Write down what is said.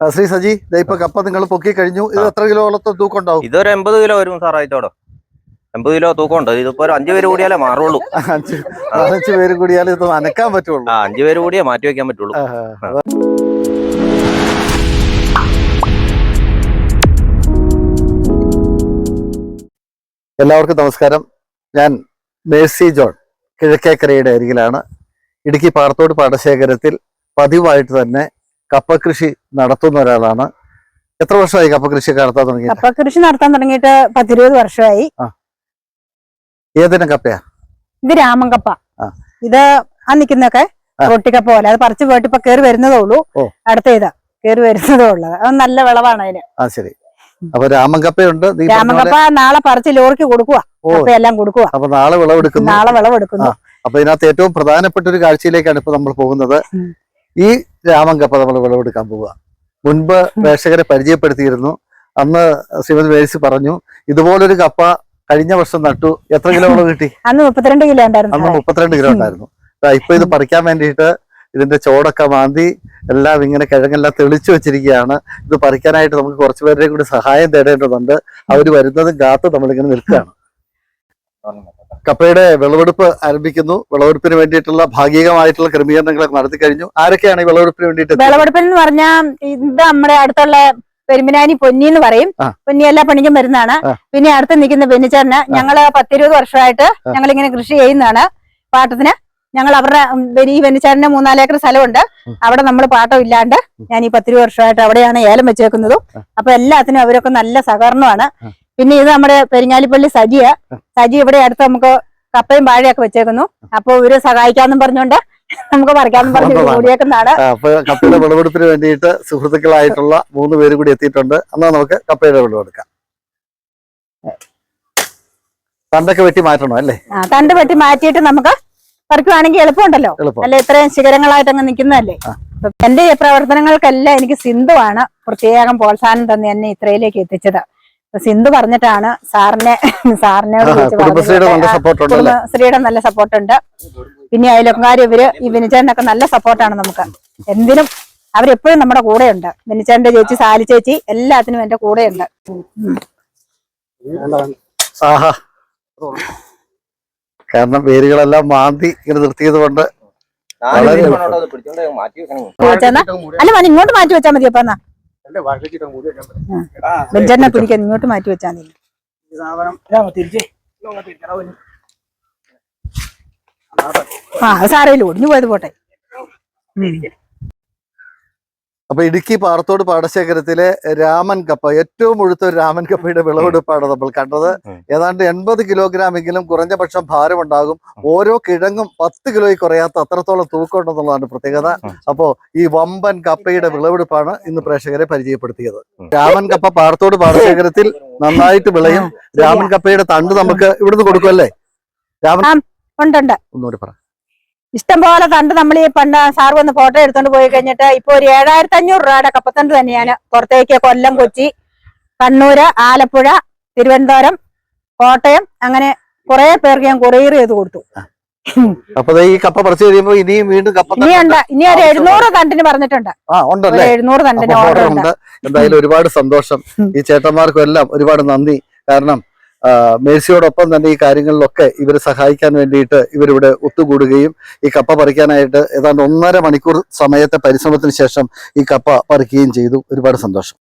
ശ്രീ സജി ഇപ്പൊ കപ്പ നിങ്ങൾ പൊക്കി കഴിഞ്ഞു. ഇത് എത്ര കിലോളത്തെ തൂക്കം ഉണ്ടാവും ഇതൊരു എൺപത് കിലോ വരും സാറായിത്തോടെ എൺപത് കിലോ തൂക്കമുണ്ട്. ഇതിപ്പോ ഒരു അഞ്ചു പേര് കൂടിയാലേ മാറുള്ളൂ. അഞ്ചു അഞ്ചു പേര് കൂടിയാലേ ഇത് അനക്കാൻ പറ്റുള്ളൂ. ആ അഞ്ചു പേര് കൂടിയേ മാറ്റി വെക്കാൻ പറ്റുള്ളൂ. എല്ലാവർക്കും നമസ്കാരം. ഞാൻ മേഴ്സി ജോൺ കിഴക്കേക്കരയുടെ അരികിലാണ്. ഇടുക്കി പാടത്തോട് പാടശേഖരത്തിൽ പതിവായിട്ട് തന്നെ കപ്പ കൃഷി നടത്തുന്ന ഒരാളാണ്. എത്ര വർഷമായി കപ്പ കൃഷി നടത്താൻ തുടങ്ങി കപ്പ കൃഷി നടത്താൻ തുടങ്ങിയിട്ട് പത്തിരുപത് വർഷമായി. ഏതിനും കപ്പയാ? ഇത് രാമൻ കപ്പ. ഇത് ആ നിക്കുന്നൊക്കെ റൊട്ടിക്കപ്പ പോലെ. അത് പറിച്ചു പോയിട്ട് ഇപ്പൊ കയറി വരുന്നതേ ഉള്ളൂ. അടുത്ത ഇതാ കയറി വരുന്നതേ ഉള്ളത് അത് നല്ല വിളവാണ് അതിന്. ആ ശരി. അപ്പൊ രാമൻ കപ്പയുണ്ട്. രാമൻ കപ്പ നാളെ പറിച്ച് ലോറിക്ക് കൊടുക്കുക എല്ലാം കൊടുക്കുക അപ്പൊ നാളെ വിളവെടുക്കുന്നു. നാളെ വിളവെടുക്കുന്നു. അപ്പൊ ഇതിനകത്ത് ഏറ്റവും പ്രധാനപ്പെട്ട ഒരു കാഴ്ചയിലേക്കാണ് ഇപ്പൊ നമ്മൾ പോകുന്നത്. ഈ രാമൻ കപ്പ നമ്മൾ വിളവെടുക്കാൻ പോവുക. മുൻപ് പ്രേക്ഷകരെ പരിചയപ്പെടുത്തിയിരുന്നു. അന്ന് ശ്രീമതി മേഴ്സി പറഞ്ഞു ഇതുപോലൊരു കപ്പ കഴിഞ്ഞ വർഷം നട്ടു. എത്ര കിലോ വിളവ് കിട്ടി? അന്ന് മുപ്പത്തിരണ്ട് കിലോ ഉണ്ടായിരുന്നു അന്ന്. മുപ്പത്തിരണ്ട് കിലോ ഉണ്ടായിരുന്നു. ഇപ്പൊ ഇത് പറിക്കാൻ വേണ്ടിയിട്ട് ഇതിന്റെ ചോടൊക്കെ മാന്തി എല്ലാം ഇങ്ങനെ കിഴങ്ങെല്ലാം തെളിച്ചു വെച്ചിരിക്കുകയാണ്. ഇത് പറിക്കാനായിട്ട് നമുക്ക് കുറച്ചു പേരുടെയും കൂടി സഹായം തേടേണ്ടതുണ്ട്. അവർ വരുന്നതും കാത്ത് നമ്മളിങ്ങനെ നിൽക്കുകയാണ്. കപ്പയുടെ വിളവെടുപ്പ് ആരംഭിക്കുന്നു. വിളവെടുപ്പിന് വേണ്ടിയിട്ടുള്ള ഭാഗികമായിട്ടുള്ള ക്രമീകരണങ്ങളൊക്കെ നടത്തി കഴിഞ്ഞു. ആരൊക്കെയാണ് ഈ വിളവെടുപ്പിന് വേണ്ടിയിട്ട്? വിളവെടുപ്പിൽ എന്ന് പറഞ്ഞാൽ ഇത് നമ്മുടെ അടുത്തുള്ള പെരുമിനാനി പൊന്നി എന്ന് പറയും. പൊന്നി എല്ലാ പണിക്കും വരുന്നതാണ്. പിന്നെ അടുത്ത് നിൽക്കുന്ന ബെന്നിച്ചേട്ടന് ഞങ്ങൾ പത്തിരുപത് വർഷമായിട്ട് ഞങ്ങൾ ഇങ്ങനെ കൃഷി ചെയ്യുന്നതാണ് പാട്ടത്തിന്. ഞങ്ങൾ അവരുടെ ഈ ബെന്നിച്ചേട്ടന് മൂന്നാലേക്കർ സ്ഥലമുണ്ട്. അവിടെ നമ്മൾ പാട്ടം ഇല്ലാണ്ട് ഞാൻ ഈ പത്തിരുപത് വർഷമായിട്ട് അവിടെയാണ് ഏലം വെച്ചേക്കുന്നതും. അപ്പൊ എല്ലാത്തിനും അവരൊക്കെ നല്ല സഹകരണമാണ്. പിന്നെ ഇത് നമ്മുടെ പെരിഞ്ഞാലിപ്പള്ളി സജിയ. സജി ഇവിടെ അടുത്ത് നമുക്ക് കപ്പയും വാഴയൊക്കെ വെച്ചേക്കുന്നു. അപ്പൊ ഇവർ സഹായിക്കാന്നും പറഞ്ഞുകൊണ്ട് നമുക്ക് പറിക്കാന്നും പറഞ്ഞു. കൂടിയേക്കുന്നതാണ് അപ്പൊ കപ്പയുടെ വിളവെടുപ്പിന് വേണ്ടിയിട്ട് സുഹൃത്തുക്കളായിട്ടുള്ള മൂന്ന് പേര് കൂടി എത്തിയിട്ടുണ്ട്. എന്നാ നമുക്ക് കപ്പയുടെ വിളവെടുക്കാം തണ്ടൊക്കെ വെട്ടി മാറ്റണോ അല്ലേ? തണ്ട് വെട്ടി മാറ്റിയിട്ട് നമുക്ക് പറിക്കുവാണെങ്കിൽ എളുപ്പമുണ്ടല്ലോ. എളുപ്പം. അല്ല ഇത്രയും ശിഖരങ്ങളായിട്ട് അങ്ങ് നിൽക്കുന്നതല്ലേ. എന്റെ പ്രവർത്തനങ്ങൾക്കെല്ലാം എനിക്ക് സിന്ധുവാണ് പ്രത്യേകം പ്രോത്സാഹനം തന്നെ എന്നെ ഇത്രയിലേക്ക് എത്തിച്ചത്. സിന്ധു പറഞ്ഞിട്ടാണ് സാറിനെ സാറിനോട് കുടുംബശ്രീയുടെ നല്ല സപ്പോർട്ടുണ്ട് സപ്പോർട്ട് ഉണ്ടല്ലേ? കുടുംബശ്രീയുടെ നല്ല സപ്പോർട്ട് ഉണ്ട്. പിന്നെ അയലക്കാർ ഇവർ ഈ വിനിച്ചേട്ടനൊക്കെ നല്ല സപ്പോർട്ടാണ് നമുക്ക്. എന്തിനും അവരെപ്പോഴും നമ്മുടെ കൂടെയുണ്ട്. വിനിച്ചേട്ടന്റെ ചേച്ചി സാലി ചേച്ചി എല്ലാത്തിനും എന്റെ കൂടെയുണ്ട്. ആഹാ. കാരണം പേരുകളെല്ലാം മാന്തി ഇങ്ങനെ നിർത്തിയത് കൊണ്ട് അല്ല മതി ഇങ്ങോട്ട് മാറ്റി വെച്ചാ മതി അപ്പൊ എന്നാ? ബെഞ്ചറിനെ പിടിക്കാൻ ഇങ്ങോട്ട് മാറ്റി വെച്ചാൽ മതി. ആ സാരയില്ല ഒടിഞ്ഞു പോയത് പോട്ടെ. അപ്പൊ ഇടുക്കി പാറത്തോട് പാടശേഖരത്തിലെ രാമൻ കപ്പ ഏറ്റവും മുഴുത്ത ഒരു രാമൻ കപ്പയുടെ വിളവെടുപ്പാണ് നമ്മൾ കണ്ടത്. ഏതാണ്ട് എൺപത് കിലോഗ്രാം എങ്കിലും കുറഞ്ഞ പക്ഷം ഭാരമുണ്ടാകും ഓരോ കിഴങ്ങും പത്ത് കിലോയിൽ കുറയാത്ത അത്രത്തോളം തൂക്കമുണ്ടെന്നുള്ളതാണ് പ്രത്യേകത. അപ്പോ ഈ വമ്പൻ കപ്പയുടെ വിളവെടുപ്പാണ് ഇന്ന് പ്രേക്ഷകരെ പരിചയപ്പെടുത്തിയത്. രാമൻ കപ്പ പാറത്തോട് പാടശേഖരത്തിൽ നന്നായിട്ട് വിളയും. രാമൻ കപ്പയുടെ തണ്ട് നമുക്ക് ഇവിടുന്ന് കൊടുക്കുമല്ലേ രാമൻ ഉണ്ടുണ്ട്. ഒന്നുകൂടി പറ. ഇഷ്ടം പോലെ കണ്ട് നമ്മൾ ഈ പണ്ട് സാർ വന്ന് ഫോട്ടോ എടുത്തോണ്ട് പോയി കഴിഞ്ഞിട്ട് ഇപ്പൊ ഒരു ഏഴായിരത്തി അഞ്ഞൂറ് രൂപയുടെ കപ്പത്തണ്ട് തന്നെയാണ്. പുറത്തേക്ക് കൊല്ലം കൊച്ചി കണ്ണൂര് ആലപ്പുഴ തിരുവനന്തപുരം കോട്ടയം അങ്ങനെ കുറെ പേർക്ക് ഞാൻ കൊറിയർ ചെയ്ത് കൊടുത്തു. അപ്പൊ ഈ കപ്പ പറിച്ചു കഴിയുമ്പോ ഇനിയും വീണ്ടും കപ്പ തണ്ട് ഇനിയുണ്ട്. ഇനി ഒരു എഴുന്നൂറ് തണ്ടിന് പറഞ്ഞിട്ടുണ്ട്. ആ ഒരു ഉണ്ടല്ലേ എഴുന്നൂറ് തണ്ടിന് ഓർഡർ ഉണ്ട്. എന്തായാലും ഒരുപാട് സന്തോഷം. ഈ ചേട്ടന്മാർക്കും എല്ലാം ഒരുപാട് നന്ദി. കാരണം മേഴ്സിയോടൊപ്പം തന്നെ ഈ കാര്യങ്ങളിലൊക്കെ ഇവരെ സഹായിക്കാൻ വേണ്ടിയിട്ട് ഇവരിവിടെ ഒത്തുകൂടുകയും ഈ കപ്പ പറിക്കാനായിട്ട് ഏതാണ്ട് ഒന്നര മണിക്കൂർ സമയത്തെ പരിശ്രമത്തിന് ശേഷം ഈ കപ്പ പറിക്കുകയും ചെയ്തു. ഒരുപാട് സന്തോഷം.